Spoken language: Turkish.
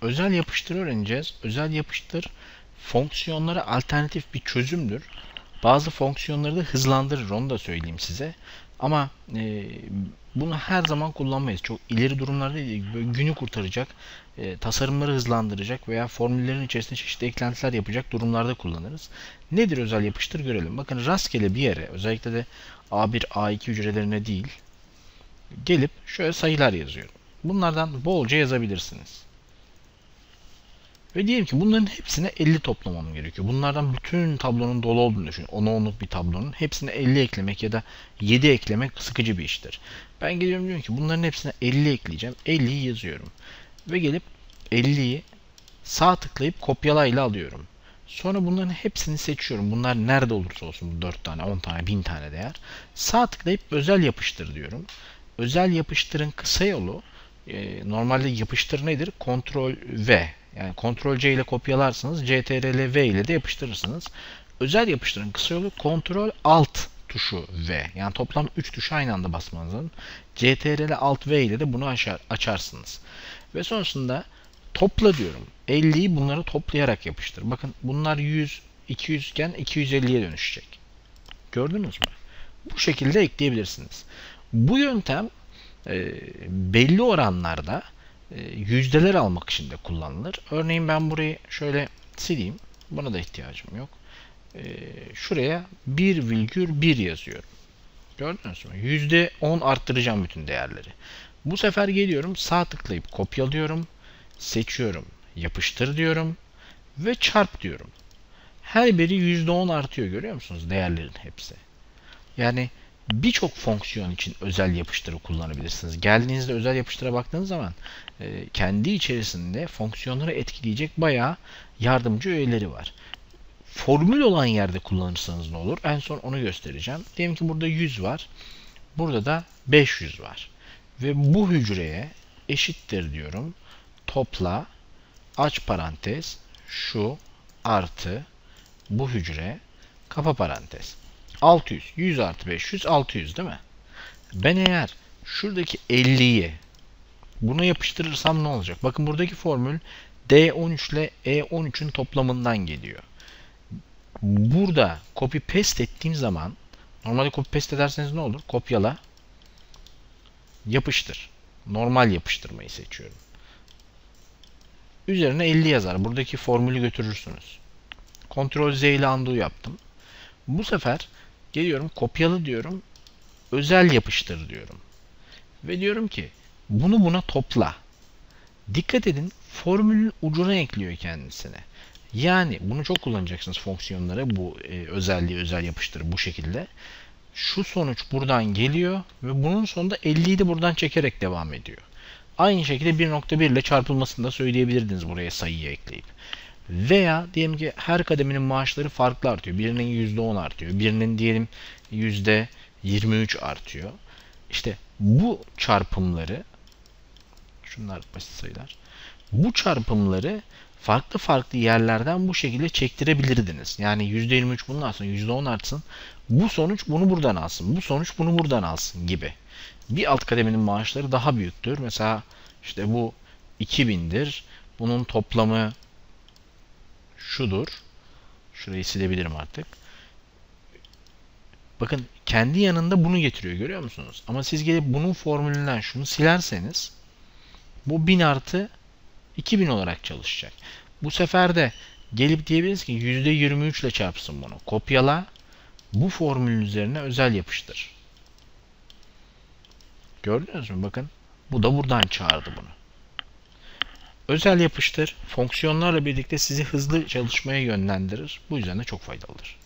özel yapıştır öğreneceğiz. Özel yapıştır fonksiyonlara alternatif bir çözümdür. Bazı fonksiyonları da hızlandırır onu da söyleyeyim size. Ama e, bunu her zaman kullanmayız. Çok ileri durumlarda değil, günü kurtaracak, e, tasarımları hızlandıracak veya formüllerin içerisinde çeşitli eklentiler yapacak durumlarda kullanırız. Nedir özel yapıştır görelim. Bakın rastgele bir yere özellikle de A1, A2 hücrelerine değil gelip şöyle sayılar yazıyorum. Bunlardan bolca yazabilirsiniz. Ve diyelim ki bunların hepsine 50 toplamam gerekiyor. Bunlardan bütün tablonun dolu olduğunu düşünün. 10 onluk bir tablonun hepsine 50 eklemek ya da 7 eklemek sıkıcı bir iştir. Ben geliyorum diyorum ki bunların hepsine 50 ekleyeceğim. 50'yi yazıyorum. Ve gelip 50'yi sağ tıklayıp kopyalayla alıyorum. Sonra bunların hepsini seçiyorum. Bunlar nerede olursa olsun bu 4 tane, 10 tane, 1000 tane değer. Sağ tıklayıp özel yapıştır diyorum. Özel yapıştırın kısa yolu e, normalde yapıştır nedir? Ctrl V. Yani Ctrl C ile kopyalarsınız. Ctrl V ile de yapıştırırsınız. Özel yapıştırın kısa yolu Ctrl Alt tuşu V. Yani toplam 3 tuşu aynı anda basmanız lazım. Ctrl Alt V ile de bunu açar, açarsınız. Ve sonrasında topla diyorum. 50'yi bunları toplayarak yapıştır. Bakın bunlar 100, 200 iken 250'ye dönüşecek. Gördünüz mü? Bu şekilde ekleyebilirsiniz. Bu yöntem e, belli oranlarda yüzdeler almak için de kullanılır. Örneğin ben burayı şöyle sileyim. Buna da ihtiyacım yok. E, şuraya 1,1 yazıyorum. Gördünüz mü? %10 arttıracağım bütün değerleri. Bu sefer geliyorum sağ tıklayıp kopyalıyorum. Seçiyorum. Yapıştır diyorum. Ve çarp diyorum. Her biri %10 artıyor görüyor musunuz? Değerlerin hepsi. Yani birçok fonksiyon için özel yapıştırı kullanabilirsiniz. Geldiğinizde özel yapıştıra baktığınız zaman e, kendi içerisinde fonksiyonları etkileyecek bayağı yardımcı öğeleri var. Formül olan yerde kullanırsanız ne olur? En son onu göstereceğim. Diyelim ki burada 100 var. Burada da 500 var. Ve bu hücreye eşittir diyorum. Topla aç parantez şu artı bu hücre kapa parantez. 600. 100 artı 500 600 değil mi? Ben eğer şuradaki 50'yi buna yapıştırırsam ne olacak? Bakın buradaki formül D13 ile E13'ün toplamından geliyor. Burada copy paste ettiğim zaman normalde copy paste ederseniz ne olur? Kopyala yapıştır. Normal yapıştırmayı seçiyorum. Üzerine 50 yazar. Buradaki formülü götürürsünüz. Ctrl Z ile undo yaptım. Bu sefer Geliyorum kopyalı diyorum. Özel yapıştır diyorum. Ve diyorum ki bunu buna topla. Dikkat edin formülün ucuna ekliyor kendisine. Yani bunu çok kullanacaksınız fonksiyonlara bu e, özelliği özel yapıştır bu şekilde. Şu sonuç buradan geliyor ve bunun sonunda 50'yi de buradan çekerek devam ediyor. Aynı şekilde 1.1 ile çarpılmasını da söyleyebilirdiniz buraya sayıyı ekleyip. Veya diyelim ki her kademenin maaşları farklı artıyor. Birinin %10 artıyor. Birinin diyelim %23 artıyor. İşte bu çarpımları şunlar basit sayılar. Bu çarpımları farklı farklı yerlerden bu şekilde çektirebilirdiniz. Yani %23 bunun alsın, %10 artsın. Bu sonuç bunu buradan alsın. Bu sonuç bunu buradan alsın gibi. Bir alt kademenin maaşları daha büyüktür. Mesela işte bu 2000'dir. Bunun toplamı şudur. Şurayı silebilirim artık. Bakın kendi yanında bunu getiriyor görüyor musunuz? Ama siz gelip bunun formülünden şunu silerseniz bu 1000 artı 2000 olarak çalışacak. Bu sefer de gelip diyebiliriz ki %23 ile çarpsın bunu. Kopyala bu formülün üzerine özel yapıştır. Gördünüz mü? Bakın bu da buradan çağırdı bunu. Özel yapıştır fonksiyonlarla birlikte sizi hızlı çalışmaya yönlendirir. Bu yüzden de çok faydalıdır.